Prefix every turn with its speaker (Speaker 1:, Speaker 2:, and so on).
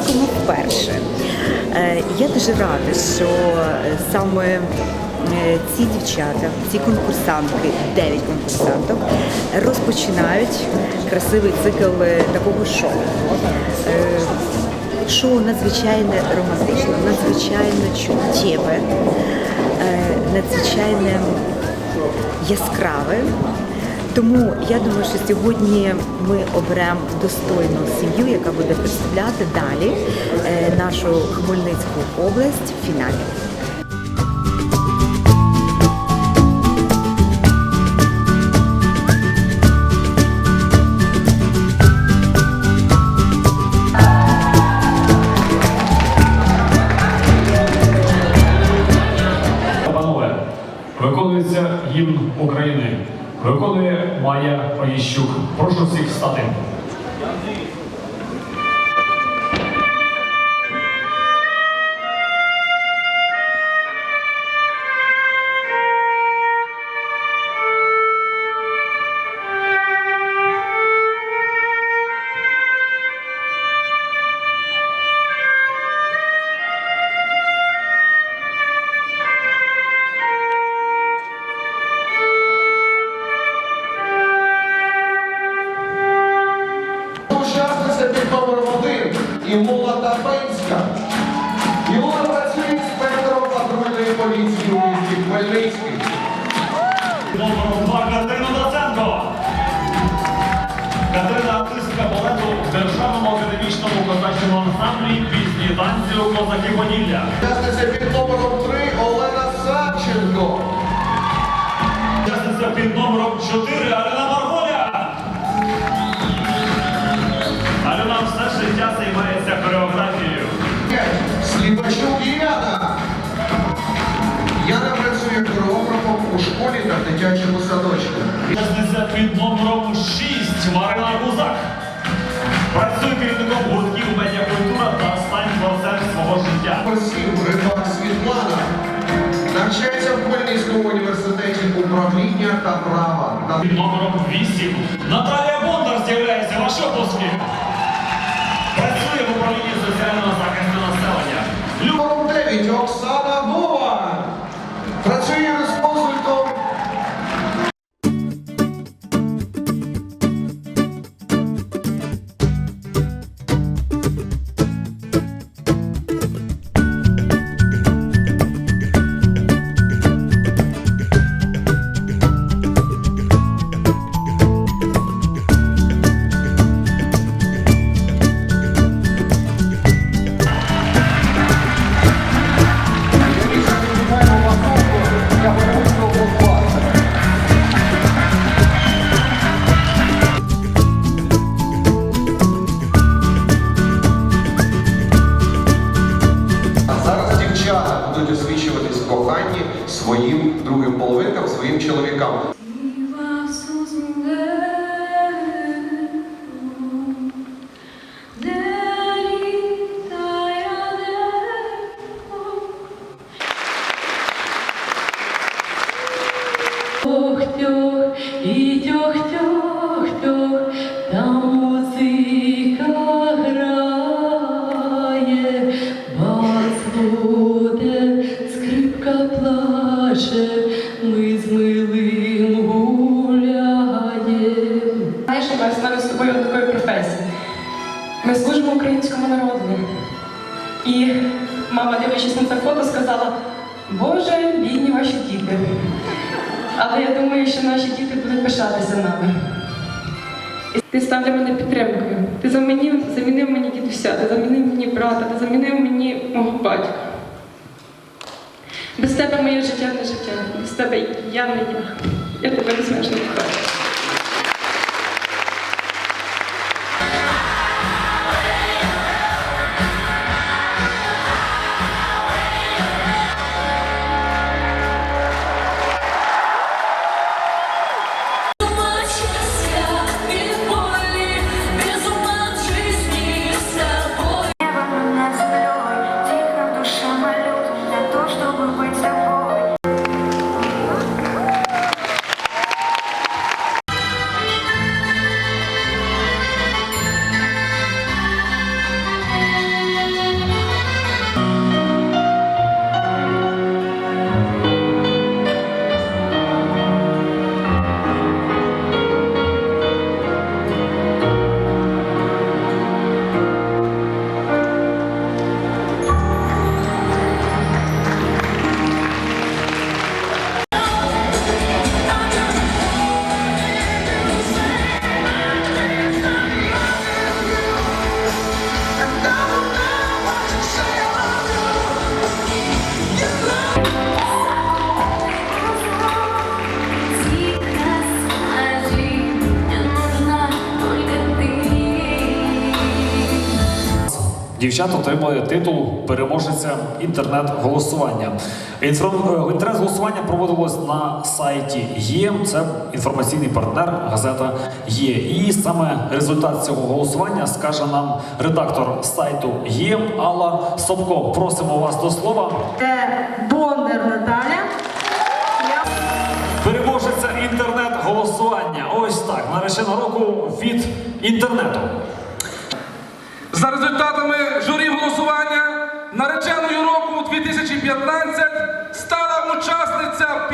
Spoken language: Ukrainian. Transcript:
Speaker 1: Хмельницькому вперше. Е, Я дуже рада, що е, саме е, ці дівчата, ці конкурсантки, 9 конкурсанток, розпочинають красивий цикл такого шоу. Шоу надзвичайно романтичне, надзвичайно чуттєве, надзвичайно яскраве. Тому я думаю, що сьогодні ми оберемо достойну сім'ю, яка буде представляти далі е, нашу Хмельницьку область в фіналі.
Speaker 2: Виконується гімн України. Виконує Майя Оїщук. Прошу всіх встати. Державному академічному козачому ансамблі пісні танці у козаки Поділля.
Speaker 3: Учасниця під номером три Олена Савченко.
Speaker 2: Учасниця під номером 4 Аліна Марголя. Альона все життя займається хореографією.
Speaker 3: Сліпачук Яна. Яна працює хореографом у школі та дитячому садочку.
Speaker 2: Учасниця під номером 6 Марина Гузак. Працює керівником гуртків медіакультура та стань творцем свого життя.
Speaker 3: Рибак Світлана. Навчається в Хмельницькому університеті управління та права.
Speaker 2: Під номером 8 Наталія Бондар з'являється. Ваші оплески. Працює в управлінні соціального захисту населення.
Speaker 3: Номером 9 Оксана Вова. Працює своїм другим половинкам, своїм чоловікам.
Speaker 4: Ми
Speaker 5: служимо українському народу. І мама, дивлячись на це фото, сказала: Боже, бідні ваші діти. Але я думаю, що наші діти будуть пишатися нами. І Ти став для мене підтримкою. Ти замінив, замінив мені дідуся, ти замінив мені брата, ти замінив мені мого батька. Без тебе моє життя не життя, без тебе я не я. Я тебе безмежно кохаю.
Speaker 2: Дівчата отримали титул переможеця інтернет-голосування. Е, Інтернет-голосування проводилось на сайті ЄМ. Це інформаційний партнер газета Є. І саме результат цього голосування скаже нам редактор сайту ЄМ Алла Собко. Просимо вас до слова.
Speaker 6: Бондар Наталя.
Speaker 2: Переможеця інтернет-голосування. Ось так. Наречена року від інтернету.
Speaker 7: Результатами журі голосування нареченою року 2015 стала учасниця